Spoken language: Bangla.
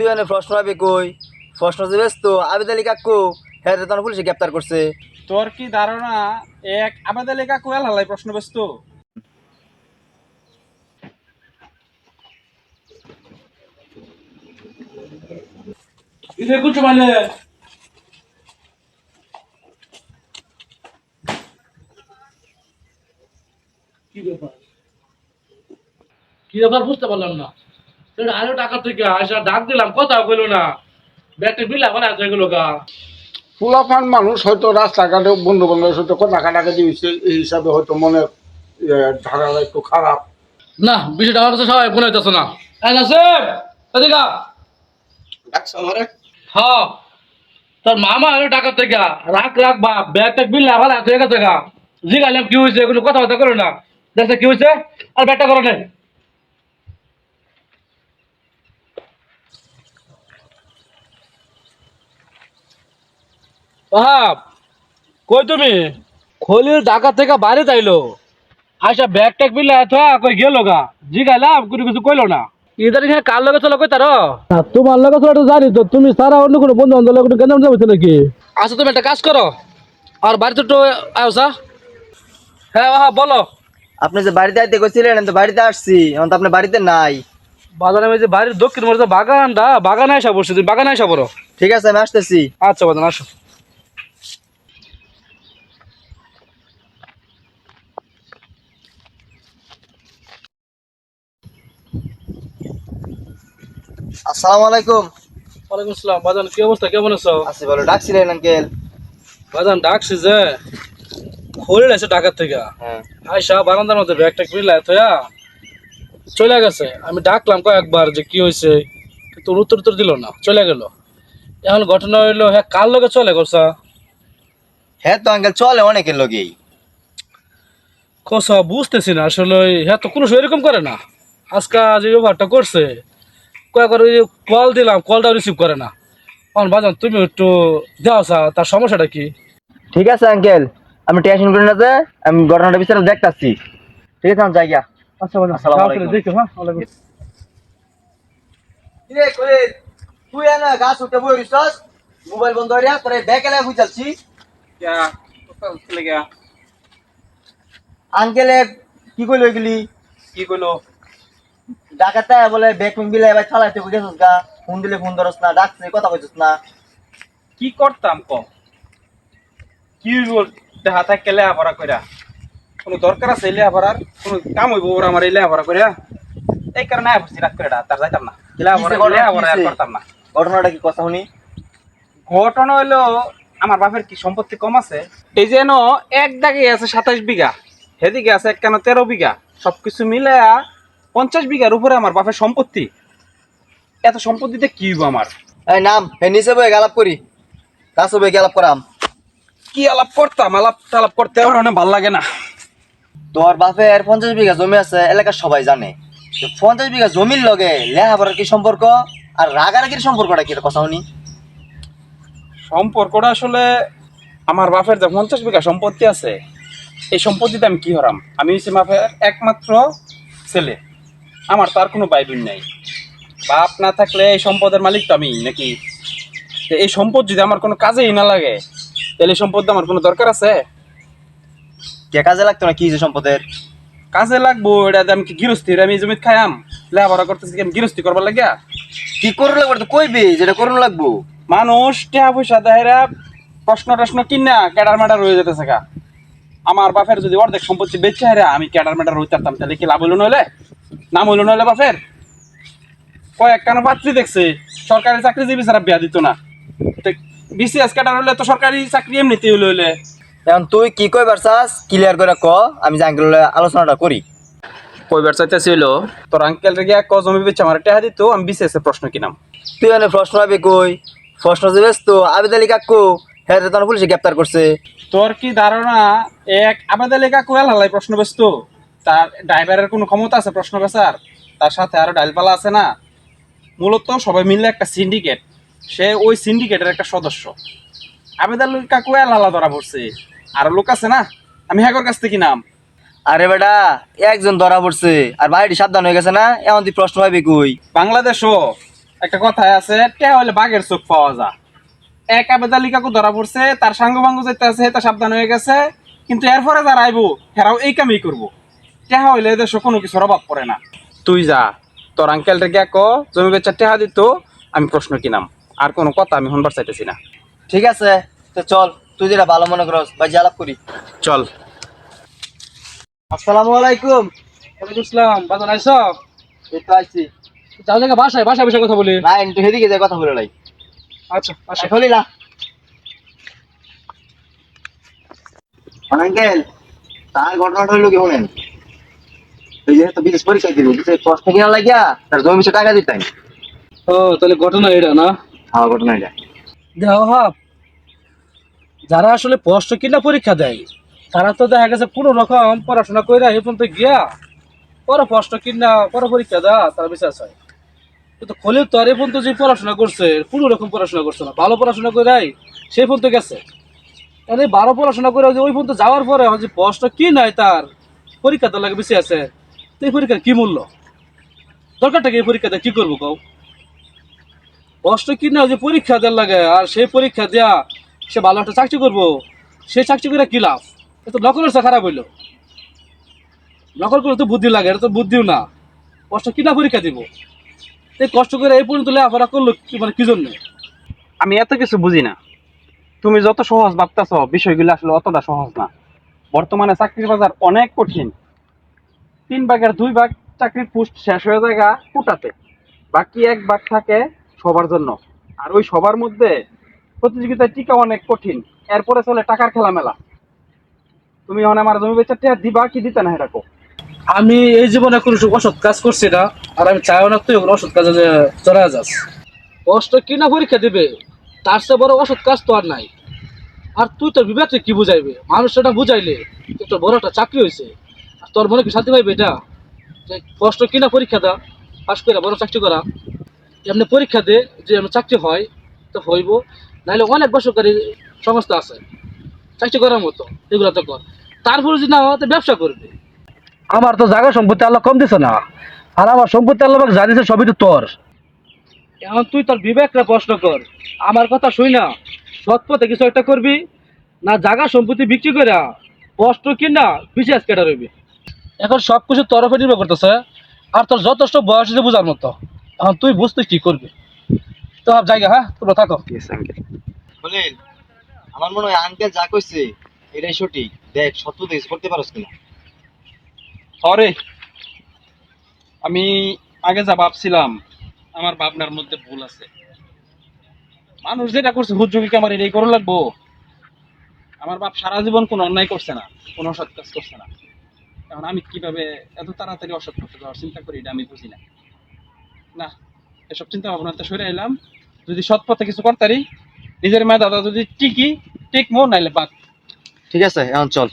তুই এনে প্রশ্ন পাবি কই? প্রশ্ন যে ব্যস্ত আবেদ আলী কাকু হ্যাঁ তখন পুলিশে গ্রেপ্তার করছে। তোর কি ধারণা এক আবেদা লেখা কোয়াল হালাই প্রশ্ন ব্যস্ত? মানে? কি ব্যাপার? কি ব্যাপার বুঝতে পারলাম না। আরও টাকা থেকে আসা ডাক দিলাম কথা কইলো না। ব্যাগটা বিল এখন আসে গেলো গা। পোলাপান মানুষ হয়তো রাস্তাঘাটে বন্ধু বান্ধবের সাথে কথা কাটাকাটি হয়েছে এই হিসাবে হয়তো মনে ধারাটা একটু খারাপ। না বিষয়টা আমার কাছে সবাই মনে হইতেছে না। নাসিম এদিকে হ্যাঁ। তোর মামা আরও টাকা থেকে রাখ রাখ বাপ ব্যাগটা বিল এখন আসে গেছে গা। জিগালাম কি হয়েছে কোনো কথা বার্তা করো না। দেখছে কি হয়েছে? আর ব্যাগটা করো না। বাপ কই তুমি? খলিল ঢাকা থেকে বাইরে যাইলো। আচ্ছা ব্যাগ ট্যাগ বিলে থা কই গেল গা? জিগাইলাম কোনো কিছু কইলো না। ইদার এখানে কার লগে চলো কই তার? তোমার লগে চলো জানি তো তুমি সারা অন্য কোনো বন্ধু বান্ধব লগে কেন যাবে নাকি? আচ্ছা তুমি একটা কাজ করো আর বাড়িতে একটু আওসা হ্যাঁ হ্যাঁ বলো। আপনি যে বাড়িতে আইতে গেছিলেন তো বাড়িতে আসছি এখন তো আপনার বাড়িতে নাই। বাজারে আমি যে বাড়ির দক্ষিণ মোড়ে বাগানটা বাগানে আসা বসছি তুমি বাগানে আসা বড় ঠিক আছে আমি আসতেছি। আচ্ছা বাজান আসো। আসসালামু আলাইকুম। ওয়ালাইকুম আসসালাম। বাজান কি অবস্থা? কেমন আছো? আছি বলো ডাকছিলেন আঙ্কেল বাজান ডাকছি যে খলিল আছে ঢাকার থেকে। হ্যাঁ। আয়সা বারান্দার মধ্যে ব্যাগটা কিনলে থয়া চলে গেছে। আমি ডাকলাম কয়েকবার যে কি হয়েছে কিন্তু উত্তর উত্তর দিল না চলে গেল। এখন ঘটনা হইল হ্যাঁ কার লগে চলে করছা হ্যাঁ তো আঙ্কেল চলে অনেকের লগেই। কসা বুঝতেছি না আসলে হ্যাঁ তো কোনো এরকম করে না। আজকে যে ব্যবহারটা করছে কয়েকবার ওই কল দিলাম কলটা রিসিভ করে না। এখন বাজান তুমি একটু দেওয়া তার সমস্যাটা কি? ঠিক আছে আঙ্কেল আমি টেনশন করি না যে আমি ঘটনাটা বিচারে দেখতাছি। ঠিক আছে আমি যাই গিয়া। আচ্ছা বাজান আসসালামু আলাইকুম। দেখো হ্যাঁ ওয়ালাইকুম কিরে তুই এনা গাছ উঠে বই রিসাস মোবাইল বন্ধ হইয়া তোরে ব্যাগ এলা বুঝাচ্ছি। क्या চলে গিয়া? আঙ্কেলে কি কইলো এগুলি? কি কইলো? ডাকাতে বলে বিলে এবার চালাইতে গা? ফোন দিলে ফোন ধরস না ডাকছে কথা কইছিস না। কি করতাম ক? কি বল দেখা থাকে লেহাপড়া কইরা? কোনো দরকার আছে এই লেহাপড়ার? কোনো কাম হইব ওর আমার লেহাপড়া কইরা? এই কারণে রাত করে তার যাইতাম না। আর করতাম না। ঘটনাটা কি কথা শুনি? ঘটনা হইল আমার বাপের কি সম্পত্তি কম আছে? এই যেন এক দাগে আছে সাতাশ বিঘা সেদিকে আছে এক কেন তেরো বিঘা। সবকিছু মিলে পঞ্চাশ বিঘার উপরে আমার বাপের সম্পত্তি। এত সম্পত্তিতে কি হইব আমার? এই নাম হে নিচে বই গালাপ করি। কাছে বই গালাপ করাম। কি আলাপ করতাম? আলাপ টালাপ করতে আমার অনেক ভালো লাগে না। তোর বাপের পঞ্চাশ বিঘা জমি আছে এলাকার সবাই জানে। তো পঞ্চাশ বিঘা জমির লগে লেহাপড়ার কি সম্পর্ক? আর রাগারাগির সম্পর্কটা কি? এটা কথা শুনি। সম্পর্কটা আসলে আমার বাপের যে পঞ্চাশ বিঘা সম্পত্তি আছে এই সম্পত্তিতে আমি কি হরাম? আমি হচ্ছে বাপের একমাত্র ছেলে। আমার তার কোনো ভাই বোন নাই। বাপ না থাকলে এই সম্পদের মালিক তো আমি নাকি? তো এই সম্পদ যদি আমার কোনো কাজেই না লাগে তাহলে এই সম্পদ আমার কোনো দরকার আছে? কে কাজে লাগতো না কি যে সম্পদের? কাজে লাগবো এটা আমি কি গৃহস্থির আমি এই জমিত খাইয়াম। লেখাপড়া করতেছি কি আমি গৃহস্থি করবার লাগিয়া? কি করুন লাগবে? তো কইবি যেটা করুন লাগবো। মানুষ টাকা পয়সা দেহেরা প্রশ্ন টশ্ন কিনা ক্যাডার ম্যাডার রয়ে যেতেছে গা। আমার বাপের যদি অর্ধেক সম্পত্তি বেচে হারে আমি ক্যাডার ম্যাডার হইতে পারতাম তাহলে কি লাভ হইল নইলে? নাম হইল নইলে বাপের? কয়েক কেন পাত্রী দেখছে। সরকারি চাকরিজীবী ছাড়া বিয়া দিত না। বিসিএস ক্যাডার হলে তো সরকারি চাকরি এমনিতে হইলে হইলে। এখন তুই কি কইবার চাস? ক্লিয়ার করে ক আমি যে আঙ্কেল আলোচনাটা করি। কইবার চাইতেছিল তোর আঙ্কেল রে গিয়া ক জমি বেচে আমার টাকা দিত আমি বিসিএস এর প্রশ্ন কিনাম। তুই এনে প্রশ্ন পাবি কই? প্রশ্ন যে ব্যস্ত আবেদ আলী কাকু হ্যাঁ তখন পুলিশে গ্রেপ্তার করছে। তোর কি ধারণা এক আবেদা লেখা কোয়াল হালাই প্রশ্ন ব্যস্ত? তার ড্রাইভারের কোনো ক্ষমতা আছে? প্রশ্ন বেচার। তার সাথে আরও ডাইলপালা আছে না? মূলত সবাই মিলে একটা সিন্ডিকেট সে ওই সিন্ডিকেটের একটা সদস্য। আবেদা লেখা কোয়াল হালা ধরা পড়ছে। আর লোক আছে না? আমি হ্যাগর কাছ থেকে নাম। আরে বেটা একজন ধরা পড়ছে। আর বাড়িটি সাবধান হয়ে গেছে না? এমন তুই প্রশ্ন পাবি কই? বাংলাদেশও একটা কথায় আছে টেহা হলে বাঘের চোখ পাওয়া যায়। এক আবেদালিকাকে ধরা পড়ছে তার সাঙ্গ ভাঙ্গ যেতে আছে তা সাবধান হয়ে গেছে। কিন্তু এরপরে যারা আইবো হেরাও এই কামই করব। টেহা হইলে এদের কোনো কিছু অভাব পড়ে না। তুই যা তোর আঙ্কেলটা গিয়া ক জমি বেচার টেহা দিত আমি প্রশ্ন কিনাম আর কোনো কথা আমি শুনবার চাইতেছি না। ঠিক আছে তো চল তুই যেটা ভালো মনে করস ভাই আলাপ করি। চল। আসসালামু আলাইকুম। ওয়ালাইকুম আসসালাম বাজার আইসো এই তো আইছি। যাও জায়গা বাসায় বাসায় বসে কথা বলি। না একটু সেদিকে যে কথা বলে লাই। আচ্ছা আচ্ছা। আসলি না আঙ্কেল তার ঘটনাটা হইল কি শোনেন? ওই যে তো বিদেশ পরীক্ষা দিব বিদেশ কষ্ট কিনা লাগিয়া তার জমি সে টাকা দিতাম ও তাহলে ঘটনা এটা না? আমার ঘটনা এটা দেহ হাব যারা আসলে পোস্ট কিনা পরীক্ষা দেয় তারা তো দেখা গেছে কোনো রকম পড়াশোনা করে এই পর্যন্ত গিয়া পরে পোস্ট কিনা পরে পরীক্ষা দেওয়া তারা বিশ্বাস হয় কিন্তু খলিল তো আর এই পর্যন্ত যে পড়াশোনা করছে কোনো রকম পড়াশোনা করছে না। ভালো পড়াশোনা করে সেই পর্যন্ত গেছে। তাহলে ভালো পড়াশোনা করে ওই পর্যন্ত যাওয়ার পরে যে পোস্ট কি নাই তার পরীক্ষা তো লাগে বেশি আছে। তো এই পরীক্ষার কি মূল্য? দরকারটা কি এই পরীক্ষাতে? কি করব কও? কষ্ট কি না, যে পরীক্ষা দেওয়ার লাগে, আর সেই পরীক্ষা দেয়া সে ভালো একটা চাকরি করব, সেই চাকরি করে কি লাভ? এ তো নকলের চা খারাপ হইল। নকল করে তো বুদ্ধি লাগে, এটা তো বুদ্ধিও না। কষ্ট কিনা পরীক্ষা দিব? এই কষ্ট করে এই পর্যন্ত লেখাপড়া করল কি মানে কি জন্য? আমি এত কিছু বুঝি না। তুমি যত সহজ ভাবতেছ, বিষয়গুলো আসলে অতটা সহজ না। বর্তমানে চাকরির বাজার অনেক কঠিন। তিন ভাগের দুই ভাগ চাকরির পোস্ট শেষ হয়ে যায় গা কোটাতে। বাকি এক ভাগ থাকে সবার জন্য। আর ওই সবার মধ্যে প্রতিযোগিতায় টিকা অনেক কঠিন। এরপরে চলে টাকার খেলা মেলা তুমি এখন আমার জমি বেচার টিয়া দিবা কি দিতে না এরকম আমি এই জীবনে কোনো অসৎ কাজ করছি না আর আমি চাইও না তুই অসৎ কাজে যে চড়া যাস। কষ্ট কিনা পরীক্ষা দিবে তার চেয়ে বড় অসৎ কাজ তো আর নাই। আর তুই তোর বিবেককে কি বুঝাইবে? মানুষ সেটা বুঝাইলে তোর বড় একটা চাকরি হয়েছে তোর মনে কি শান্তি পাইবে এটা? কষ্ট কিনা পরীক্ষা দা পাশ করে বড় চাকরি করা। এমনি পরীক্ষা দে যে এমনি চাকরি হয় তো হইব। নাহলে অনেক বেসরকারি সংস্থা আছে চাকরি করার মতো এগুলো তো কর। তারপরে যদি না হয় তো ব্যবসা করবে। আমার তো জায়গা সম্পত্তি আল্লাহ কম দিছে না। আর আমার সম্পত্তি আল্লাহ জানিয়েছে সবই তো তোর। এখন তুই তোর বিবেকটা প্রশ্ন কর। আমার কথা শুই না। সৎ পথে কিছু একটা করবি না জায়গা সম্পত্তি বিক্রি করে কষ্ট কিনা বিশেষ কেটে রইবি এখন সব কিছু তরফে নির্ভর করতেছে। আর তোর যথেষ্ট বয়স হয়েছে বোঝার মতো। এখন তুই বুঝতে কি করবি? তো সব জায়গা হ্যাঁ? তোমরা থাকো। বলেন আমার মনে হয় আঙ্কেল যা কইছে এটাই সঠিক। দেখ সত্য দেখ করতে পারস কিনা? অরে আমি আগে যা ভাবছিলাম আমার ভাবনার মধ্যে ভুল আছে। মানুষ যেটা করছে হুজুগিকে আমার এটাই করে লাগবো। আমার বাপ সারা জীবন কোনো অন্যায় করছে না কোনো অসৎ কাজ করছে না। এখন আমি কীভাবে এত তাড়াতাড়ি অসৎ করতে যাওয়ার চিন্তা করি, এটা আমি বুঝি না। না, এসব চিন্তা ভাবনা তো সরে এলাম। যদি সৎ পথে কিছু করতারি, নিজের মেয়ে দাদা যদি টিকি, টিকমো, নাইলে বাদ ঠিক আছে, এখন চল।